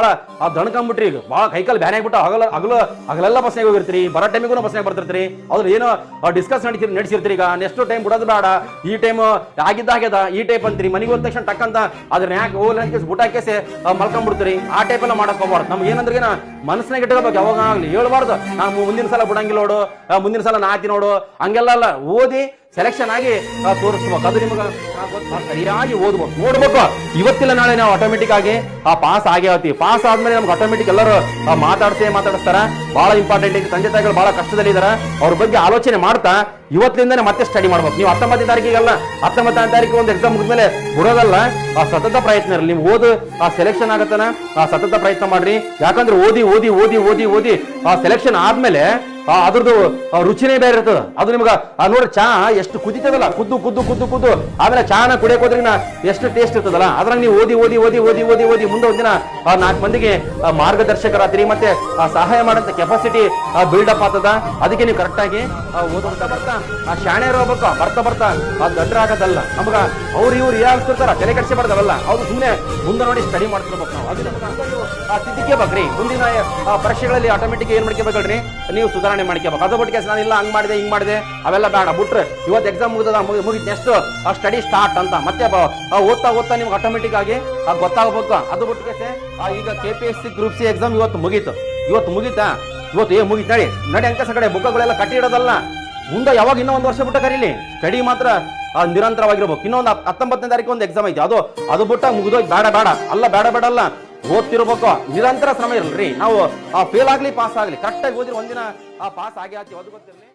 ಭಾಳ ಆ ದಣ್ಕೊಂಬಿಟ್ರಿ ಈಗ ಭಾಳ ಕೈಕಾಲು ಬ್ಯಾನೆ ಆಗ್ಬಿಟ್ಟು, ಹಗಲ ಹಗಲು ಹಗಲೆಲ್ಲ ಬಸ್ನಾಗ ಹೋಗಿರ್ತೀರಿ, ಬರೋ ಟೈಮಿಗೂ ಬಸ್ನಾಗ ಬರ್ತಿರ್ತೀರಿ. ಅದ್ರ ಏನೋ ಡಿಸ್ಕಸ್ ನಡೀತೀರಿ ನಡೆಸಿರ್ತೀರಿ ಈಗ. ನೆಕ್ಸ್ಟ್ ಟೈಮ್ ಬಿಡೋದು ಬೇಡ. ಈ ಟೈಮ್ ಆಗಿದ್ದ ಆಗ್ಯದ ಈ ಟೈಪ್ ಅಂತೀರಿ. ಮನೆಗೆ ಹೋದ ತಕ್ಷಣ ಟಕ್ ಅಂತ ಅದ್ರ ಯಾಕೆ ಓಲ್ ಅಂತ ಊಟ ಹಾಕೇಸಿ ಮಲ್ಕೊಂಡ್ಬಿಡ್ತೀರಿ ಆ ಟೈಪ್ ಎಲ್ಲ ಮಾಡಕ್ ನಮ್ಗೆ ಏನಂದ್ರೆ ಮನಸ್ಸಿನಾಗ ಇಟ್ಕೋಬೇಕು ಯಾವಾಗ ಆಗ್ಲಿ ಹೇಳ್ಬಾರ್ದು. ನಾವು ಮುಂದಿನ ಸಲ ಬಿಡಂಗಿಲ್ಲ ನೋಡು. ಮುಂದಿನ ಸಲ ನಾತಿ ನೋಡು. ಹಂಗೆಲ್ಲ ಅಲ್ಲ. ಓದಿ ಸೆಲೆಕ್ಷನ್ ಆಗಿ ತೋರಿಸ್ಬೇಕು ಅದು ನಿಮಗೆ ಸರಿಯಾಗಿ ಓದ್ಬೇಕು ನೋಡ್ಬೇಕು. ಇವತ್ತಿಲ್ಲ ನಾಳೆ ನಾವು ಆಟೋಮೆಟಿಕ್ ಆಗಿ ಆ ಪಾಸ್ ಆಗೇ ಪಾಸ್ ಆದ್ಮೇಲೆ ನಮ್ಗೆ ಆಟೋಮೆಟಿಕ್ ಎಲ್ಲರೂ ಆ, ಮಾತಾಡ್ಸೇ ಮಾತಾಡಿಸ್ತಾರ. ಬಹಳ ಇಂಪಾರ್ಟೆಂಟ್ ಐತಿ ತಂದೆ ತಾಯಿಗಳು ಬಹಳ ಕಷ್ಟದಲ್ಲಿ ಇದಾರ ಅವ್ರ ಬಗ್ಗೆ ಆಲೋಚನೆ ಮಾಡ್ತಾ ಇವತ್ತಿಂದನೇ ಮತ್ತೆ ಸ್ಟಡಿ ಮಾಡ್ಬೇಕು. ನೀವು ಹತ್ತೊಂಬತ್ತನೇ ತಾರೀಕಿಗೆಲ್ಲ ಹತ್ತೊಂಬತ್ತನೇ ತಾರೀಕು ಒಂದು ಎಕ್ಸಾಮ್ ಮುಗಿದ್ಮೇಲೆ ಬಿಡೋದಲ್ಲ ಆ ಸತತ ಪ್ರಯತ್ನ ಇರಲಿ. ನೀವು ಓದು ಆ ಸೆಲೆಕ್ಷನ್ ಆಗತ್ತನ ಆ ಸತತ ಪ್ರಯತ್ನ ಮಾಡ್ರಿ. ಯಾಕಂದ್ರೆ ಓದಿ ಓದಿ ಓದಿ ಓದಿ ಓದಿ ಆ ಸೆಲೆಕ್ಷನ್ ಆದ್ಮೇಲೆ ಆ, ಅದ್ರದ್ದು ರುಚಿನೇ ಬೇರೆ ಇರ್ತದ. ಅದು ನಿಮ್ಗ ನೋಡಿ ಚಾ ಎಷ್ಟು ಕುದಿತದಲ್ಲ, ಕುದ್ದು ಕುದ್ದು ಕುದ್ದು ಕುದ್ದು, ಆಮೇಲೆ ಚಾನ ಕುಡಿಯಕ್ ಹೋದ್ರಿನ ಎಷ್ಟು ಟೇಸ್ಟ್ ಇರ್ತದಲ್ಲ, ಅದ್ರಾಗ ನೀವು ಓದಿ ಓದಿ ಓದಿ ಓದಿ ಓದಿ ಓದಿ ಮುಂದೆ ಒಂದಿನ, ಆ, ನಾಲ್ಕು ಮಂದಿಗೆ, ಆ ಮಾರ್ಗದರ್ಶಕರಾತ್ರಿ ಮತ್ತೆ, ಆ, ಸಹಾಯ ಮಾಡಂತ ಕೆಪಾಸಿಟಿ ಬಿಲ್ಡಪ್ ಆಗ್ತದ. ಅದಕ್ಕೆ ನೀವು ಕರೆಕ್ಟ್ ಆಗಿ, ಆ, ಓದೋಂತ ಬರ್ತಾ, ಆ, ಶಾಣೆ ಹೋಗ್ಬೇಕು ಬರ್ತಾ ಬರ್ತಾ, ಆ, ದಡ್ರ ಆಗೋದಲ್ಲ. ನಮಗ ಅವ್ರು, ಇವ್ರು ಏನಾಗ್ತಿರ್ತಾರ ತಲೆ ಬರ್ತಾವಲ್ಲ ಅವ್ರು ಸುಮ್ಮನೆ ಮುಂದೆ ನೋಡಿ ಸ್ಟಡಿ ಮಾಡ್ತಿರ್ಬೇಕು ನಾವು. ಅದಕ್ಕೆ ಸ್ಥಿತಿಗೆ ಬೇಕ್ರಿ. ಮುಂದಿನ, ಆ, ಪರೀಕ್ಷೆಗಳಲ್ಲಿ ಆಟೋಮೆಟಿಕ್ ಏನ್ ಮಾಡ್ಕೋಬೇಕಲ್ರಿ? ನೀವು ಸುಧಾರಣೆ ಮಾಡ್ಕೋಬೇಕು. ಅದು ಬಿಟ್ಟು ನಾನು ಇಲ್ಲ, ಹಂಗ್ ಮಾಡಿದೆ, ಹಿಂಗ್ ಮಾಡಿದೆ, ಅವೆಲ್ಲ ಬೇಡ, ಬಿಟ್ರೆ ಇವತ್ತು ಎಕ್ಸಾಮ್ ಮುಗಿದ ಮುಗಿದ ನೆಕ್ಸ್ಟ್ ಆ ಸ್ಟಡಿ ಸ್ಟಾರ್ಟ್ ಅಂತ. ಮತ್ತೆ ಓದ್ತಾ ಓದ್ತಾ ನಿಮ್ಗೆ ಆಟೋಮೆಟಿಕ್ ಆಗಿ ಅದು ಗೊತ್ತಾಗಬೇಕು. ಅದು ಬಿಟ್ಟು ಈಗ K P S C group C exam ಇವತ್ತು ಮುಗೀತು. ಇವತ್ತು ಮುಗೀತಾ? ಇವತ್ತು ಏ, ಮುಗೀತು ನಡಿ ನಡಿ ಅಂಕಸ ಕಡೆ ಕಟ್ಟಿ ಇಡೋದಲ್ಲ. ಮುಂದೆ ಯಾವಾಗ ಇನ್ನೂ ಒಂದು ವರ್ಷ ಬಿಟ್ಟ ಕರೀಲಿ? ಸ್ಟಡಿ ಮಾತ್ರ ನಿರಂತರವಾಗಿರ್ಬೇಕು. ಇನ್ನೊಂದು ಹತ್- ಹತ್ತೊಂಬತ್ತನೇ ತಾರೀಕು ಒಂದು ಎಕ್ಸಾಮ್ ಐತಿ. ಅದು ಅದು ಬಿಟ್ಟ ಮುಗಿದೋಗಿ ಬೇಡ ಬೇಡ. ಅಲ್ಲ, ಬೇಡ ಬೇಡ, ಅಲ್ಲ. ಓದ್ತಿರ್ಬೇಕು. ನಿರಂತರ ಶ್ರಮ ಇರಲ್ರಿ ನಾವು ಫೇಲ್ ಆಗ್ಲಿ ಪಾಸ್ ಆಗ್ಲಿ ಕರೆಕ್ಟಾಗಿ ಓದಿರಿ ಒಂದಿನ ಪಾಸ್ ಆಗಿ ಆಗ್ತೀವಿ ಅದು ಗೊತ್ತಿರಲಿ.